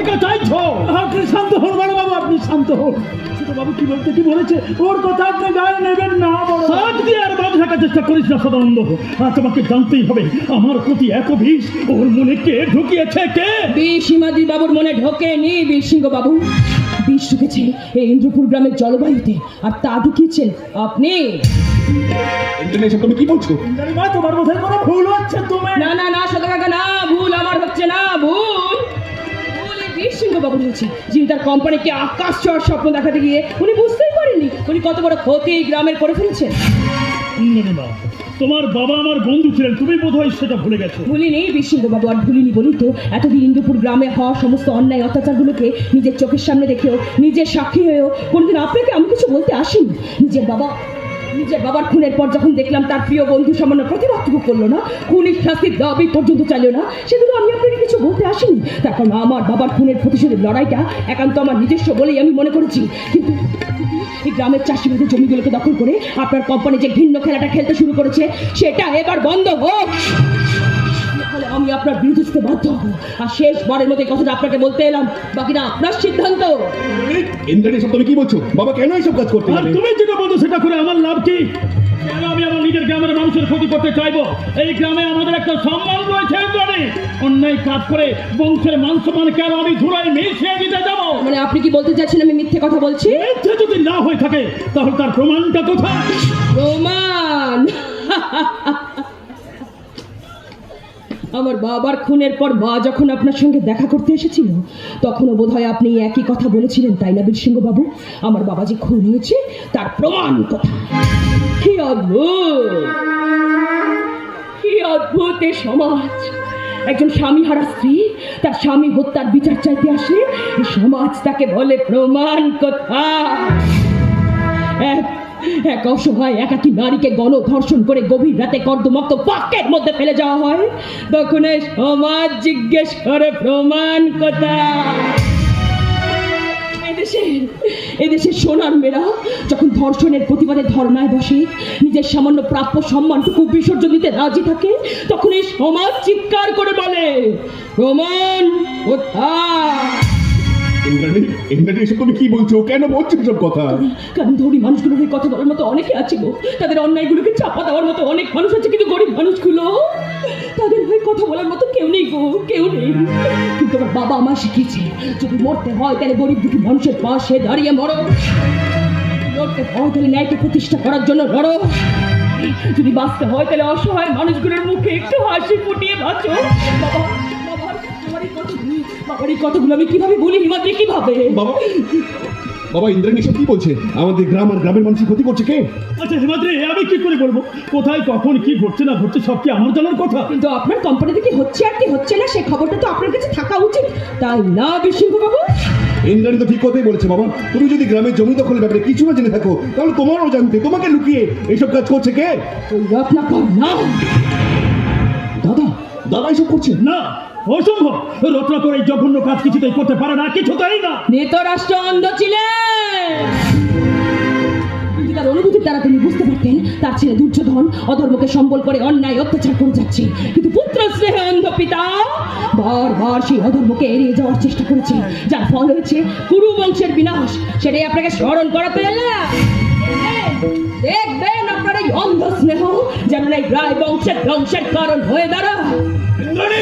থেকে চাইছো? আপনি শান্ত হন বড় বাবু আপনি শান্ত হন। ছোট বাবু কি বলতে কি বলেছে? ওর কথা আপনি গায়ে নেবেন না বড় সাত দিয়ে আর বাদ থাকার চেষ্টা করিস না সদানন্দ। আর তোমাকে জানতেই হবে আমার প্রতি এত বিষ ওর মনে কে ঢুকিয়েছে কে? বাবুর মনে ঢোকেনি বীর সিংহ বাবু। বিষ ঢুকেছে এই ইন্দ্রপুর গ্রামের জলবায়ুতে আর তা ঢুকিয়েছেন আপনি। তুমি কি বলছো? মা তোমার বোধহয় কোনো ভুল হচ্ছে তুমি? না না না সদা কাকা না। বাবুর হচ্ছে যিনি তার কোম্পানিকে আকাশ চড় স্বপ্ন দেখাতে গিয়ে উনি বুঝতেই পারেননি উনি কত বড় ক্ষতি এই গ্রামের করে ফেলেছেন। তোমার বাবা আমার বন্ধু ছিলেন তুমি বোধহয় সেটা ভুলে গেছো। ভুলিনি বীরসিংহ বাবু আর ভুলিনি বলি তো এতদিন ইন্দুপুর গ্রামে হওয়া সমস্ত অন্যায় অত্যাচারগুলোকে নিজের চোখের সামনে দেখেও নিজের সাক্ষী হয়েও কোনোদিন আপনাকে আমি কিছু বলতে আসিনি। নিজের বাবা নিজের বাবার খুনের পর যখন দেখলাম তার প্রিয় বন্ধু সামান্য প্রতিবাদটুকু করল না, খুনির শাস্তির দাবি পর্যন্ত চাইলো না, সেগুলো আমি আপনাকে কিছু বলতে আসিনি। তারপর আমার বাবার খুনের প্রতিশোধের লড়াইটা একান্ত আমার নিজস্ব বলেই আমি মনে করেছি। কিন্তু এই গ্রামের চাষিবাদের জমিগুলোকে দখল করে আপনার কোম্পানি যে ঘিন্ন খেলাটা খেলতে শুরু করেছে, সেটা এবার বন্ধ হোক। আমি আপনার বিরুদ্ধে যেতে বাধ্য হব। আর শেষবারের মতো এই কথাটা আপনাকে বলতে এলাম। বাকিটা আপনার সিদ্ধান্ত। ইন্টারনেট তুমি কি বলছো? বাবা কেন এইসব কাজ করতে আর তুমি যেটা বলছো সেটা করে আমার লাভ কি? কেন আমি আমার নিজের গ্রামের মানুষের ক্ষতি করতে চাইব? এই গ্রামে আমাদের একটা সম্মান রয়েছে অন্যায় কাজ করে বংশের মান সম্মান কেন আমি ধুলাই মিশিয়ে দিতে যাব? মানে আপনি কি বলতে চাচ্ছেন আমি মিথ্যে কথা বলছি? মিথ্যে যদি না হয়ে থাকে তাহলে তার প্রমাণটা কোথায়? রোমান আমার বাবার খুনের পর মা যখন আপনার সঙ্গে দেখা করতে এসেছিল, তখনও বোধহয় আপনি একই কথা বলেছিলেন, তাই না বীরসিংহ বাবু আমার বাবা যে খুন হয়েছে, তার প্রমাণ কথা কি অদ্ভুত! সমাজ! একজন স্বামী হারা স্ত্রী, তার স্বামী হত্যার বিচার চাইতে আসে সমাজ তাকে বলে প্রমাণ কথা এক অসহায় একাকী নারীকে গণধর্ষণ করে গভীর রাতে কর্দমক্ত বাক্যের মধ্যে ফেলে যাওয়া হয়। তখন সমাজ জিজ্ঞেস করে, প্রমাণ কোথায়? এদেশের এদেশের সোনার মেয়েরা যখন ধর্ষণের প্রতিবাদে ধর্নায় বসে, নিজের সামান্য প্রাপ্য সম্মানটুকু বিসর্জন দিতে রাজি থাকে, তখন এই সমাজ চিৎকার করে বলে, প্রমাণ কোথায়? ইন্টারনেট ইন্টারনেট তুমি কি বলছো? কেন বলছো সব কথা? কারণ ধনী মানুষগুলোর এই কথা বলার মতো অনেকে আছে গো। তাদের অন্যায়গুলোকে চাপা দেওয়ার মতো অনেক মানুষ আছে, কিন্তু গরিব মানুষগুলো? তাদের হয়ে কথা বলার মতো কেউ নেই গো, কেউ নেই। কিন্তু আমার বাবা আমার শিখিয়েছে, যদি মরতে হয় তাহলে গরিব দুঃখী মানুষের পাশে দাঁড়িয়ে মরো। মরতে হয় তাহলে ন্যায়কে প্রতিষ্ঠা করার জন্য লড়ো। যদি বাঁচতে হয় তাহলে অসহায় মানুষগুলোর মুখে একটু হাসি ফুটিয়ে বাঁচো। বাবা বাবার এই কথাগুলো আমি কীভাবে বলি হিমাদ্রি কীভাবে? বাবা বাবা ইন্দ্রাণী সব কি বলছে? আমাদের গ্রাম আর গ্রামের মানুষের ক্ষতি করছে কে? আচ্ছা হিমাদ্রি আমি কি করে বলব? কোথায় কখন কি ঘটছে না ঘটছে সব কি আমার জানার কথা? কিন্তু আপনার কোম্পানিতে কি হচ্ছে আর কি হচ্ছে না সেই খবরটা তো আপনার কাছে থাকা উচিত। তাই না বিশৃঙ্খ বাবু? ইন্দ্রাণী তো ঠিক কথাই বলেছে বাবা। তুমি যদি গ্রামের জমি দখলের ব্যাপারে কিছু না জেনে থাকো তাহলে তোমারও জানতে তোমাকে লুকিয়ে এইসব কাজ করছে কে? দাদা দাদা এইসব করছে? না অসম্ভব। রত্না করে এই জঘন্য কাজ কিছুতেই করতে পারে না কিছুতেই না। নেতরাষ্ট্র অন্ধ ছিলেন তার অনুভূতির দ্বারা তিনি বুঝতে পারতেন তার ছেলে দুর্যোধন অধর্মকে সম্বল করে অন্যায় অত্যাচার করে যাচ্ছে। কিন্তু পুত্র স্নেহে অন্ধ পিতা বারবার সেই অধর্মকে এড়িয়ে যাওয়ার চেষ্টা করেছে যার ফল হয়েছে কুরু বংশের বিনাশ। সেটাই আপনাকে স্মরণ করাতে এলাম। দেখবেন অন্ধ স্নেহ যেন এই রায় বংশের ধ্বংসের কারণ হয়ে ইন্দ্রাণী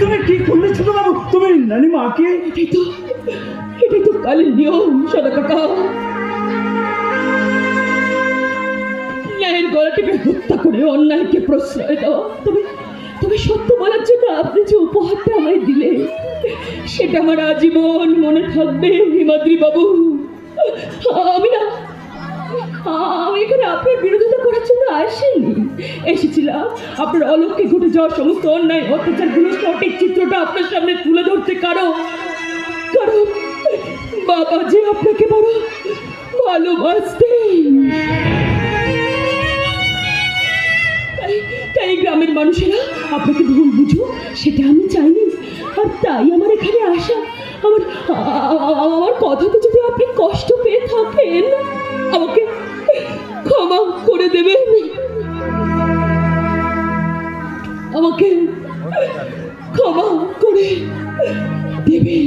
তুমি কি করলে ছোট বাবু? তুমি নানি মাকে? এটাই তো এটাই তো কালের নিয়ম সদা কাকা। ন্যায়ের গলা টিপে হত্যা করে অন্যায়কে প্রশ্রয় দেওয়া তবে তবে সত্য বলার জন্য আপনি যে উপহারটা আমায় দিলে সেটা আমার আজীবন মনে থাকবে হিমাদ্রি বাবু আমি না আমি এখানে আপনার বিরোধিতা করার জন্য আসিনি এসেছিলাম। আপনার অলক্ষ্যে ঘটে যাওয়া সমস্ত অন্যায়, অত্যাচারগুলো, সঠিক চিত্রটা আপনার সামনে তুলে ধরতে কারণ কারণ বাবা যে আপনাকে বড় ভালোবাসতেন। তাই গ্রামের মানুষেরা আপনাকে ভুল বুঝো সেটা আমি চাইনি। আর তাই আমার এখানে আসা, আমার আমার কথাতে যদি আপনি কষ্ট পেয়ে থাকেন, আমাকে দেবেন আমাকে ক্ষমা করে দেবেন।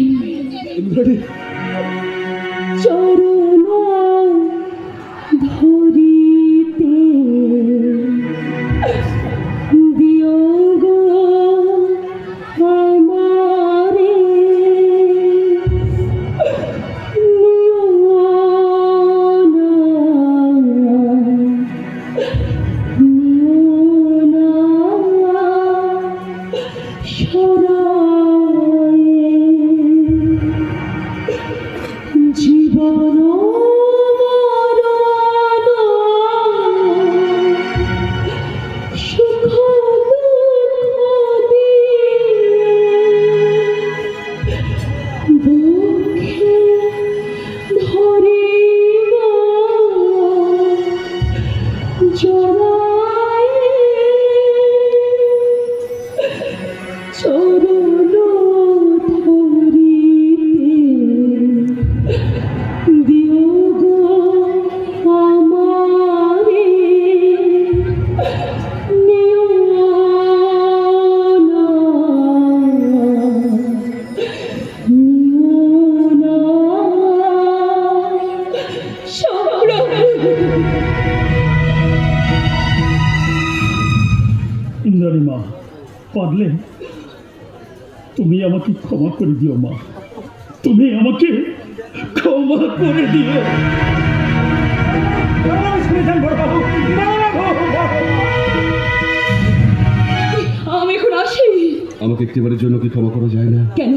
তুমি আমাকে ক্ষমা করে দিও মা। তুমি আমাকে ক্ষমা করে দিও। আমি এখন আসি। আমাকে একটিবারের জন্য কি ক্ষমা করা যায় না? কেন?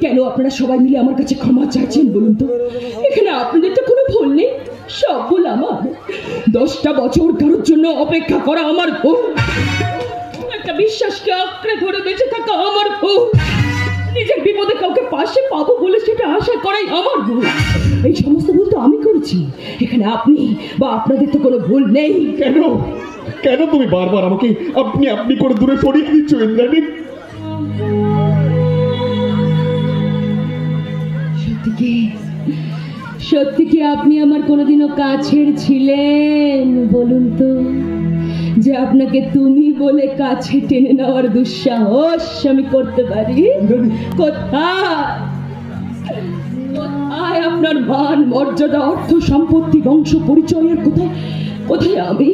কেন আপনারা সবাই মিলে আমার কাছে ক্ষমা চাইছেন বলুন তো? এখানে আপনাদের তো কোনো ভুল নেই। সব ভুল আমার। দশটা বছর কারোর জন্য অপেক্ষা করা আমার ভুল। বিশ্বাসকে আঁকড়ে ধরে বেঁচে থাকা আমার ভুল। নিজের বিপদে কাউকে পাশে পাবো বলে সেটা আশা করাই আমার ভুল। এই সমস্ত ভুল তো আমি করেছি। এখানে আপনি বা আপনাদের তো কোনো ভুল নেই। কেন? কেন তুমি বারবার আমাকে আপনি আপনি করে দূরে সরিয়ে দিচ্ছ ইন্দ্রাণী? সত্যি কি? সত্যি কি আপনি আমার কোনোদিনও কাছের ছিলেন? বলুন তো। যে আপনাকে তুমি বলে কাছে টেনে নেওয়ার দুঃসাহস আমি করতে পারি? কোথায়? কোথায় আপনার মান মর্যাদা অর্থ সম্পত্তি বংশ পরিচয়ের কোথায়? কোথায় আমি?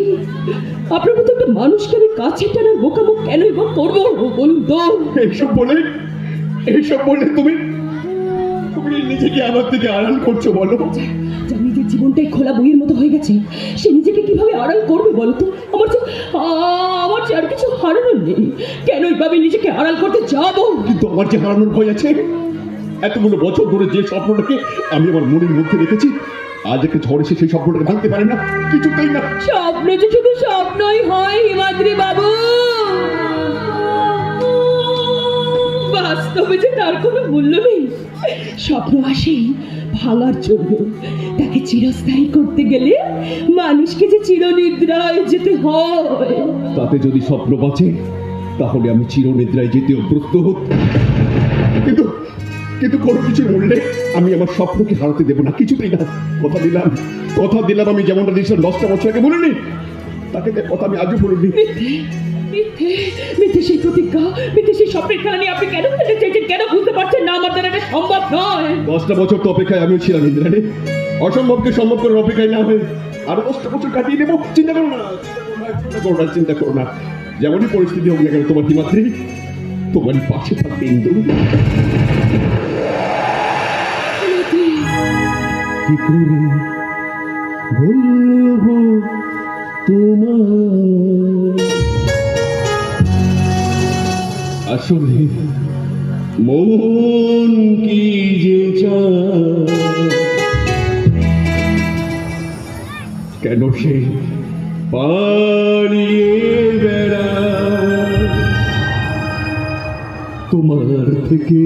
আপনার মতো একটা মানুষকে আমি কাছে টানার বোকামো কেনই বা করব? বলুন তো। এইসব বলে এইসব বলে তুমি তুমি নিজেকে আমার থেকে আড়াল করছ বলো। নিজের জীবনটাই খোলা বইয়ের মতো হয়ে গেছে। সে নিজেকে কীভাবে আড়াল করবে বলো তো? আমার যে আমার যে আর কিছু হারানোর নেই। কেন এইভাবে নিজেকে আড়াল করতে যাব? কিন্তু আমার যে হারানোর ভয় আছে এতগুলো বছর ধরে যে স্বপ্নটাকে আমি আমার মনের মধ্যে রেখেছি আজ একটা ঝড় এসে সেই স্বপ্নটাকে ভাঙতে পারে না। কিছুতেই না। স্বপ্ন যে শুধু স্বপ্নই হয় হিমাদ্রি বাবু। বাস্তবে যে তার কোনো মূল্য নেই। স্বপ্ন আসে ভাঙার জন্য। তাকে চিরস্থায়ী করতে গেলে মানুষকে যে চিরনিদ্রায় যেতে হয়। তাতে যদি স্বপ্ন বাঁচে, তাহলে আমি চিরনিদ্রায় যেতে অভ্যস্ত হত কিন্তু কিন্তু কোনো কিছু মূল্যে আমি আমার স্বপ্নকে হারাতে দেবো না, কিছুতেই না। কথা দিলাম কথা দিলাম আমি যেমনটা দিয়েছিলাম, দশটা বছর আগে বলিনি তাকে কথা আমি আজও বলিনি মিথ্যে মিথ্যে সেই প্রতিজ্ঞা মিথ্যে সেই স্বপ্নের খেলা নিয়ে আপনি কেন খেলতে চাইছেন? কেন বুঝতে পারছেন না? আমার দ্বারা এটা সম্ভব নয়। দশটা বছর তো অপেক্ষায় আমিও ছিলাম ইন্দ্রাণী। অসম্ভবকে সম্ভব করার অপেক্ষায় না হয়ে আরও দশটা বছর কাটিয়ে নেব। চিন্তা করো না চিন্তা করো না চিন্তা করো না যেমনই পরিস্থিতি হোক না কেন তোমার হিমাত্রী তোমারই পাশে থাকবে ইন্দু কি করে? বলব তোমার আসলে মন কি যে কেন সে পালিয়ে বেড়া তোমার থেকে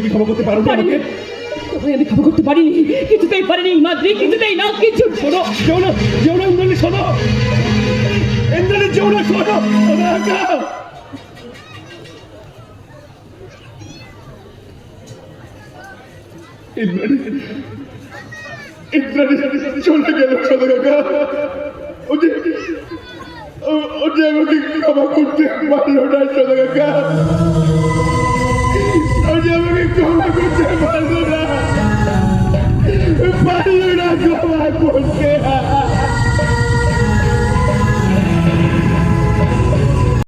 তুমি কি ক্ষমা করতে পারো আমাকে? তোমায় আমি ক্ষমা করতে পারিনি। কিছুতেই পারিনি মাদ্রি কিছুতেই না কিছু শোনো যেও না যেও না ইন্দ্রাণী শোনো। ইন্দ্রাণী যেও না শোনো শোনো একা। ইন্দ্রাণী ইন্দ্রাণী চলে গেল সদা কাকা ও যে ও- ও যে আমাকে ক্ষমা করতে পারল না সদা কাকা ও যে আমাকে ক্ষমা করতে পারল না পারল না ক্ষমা করতে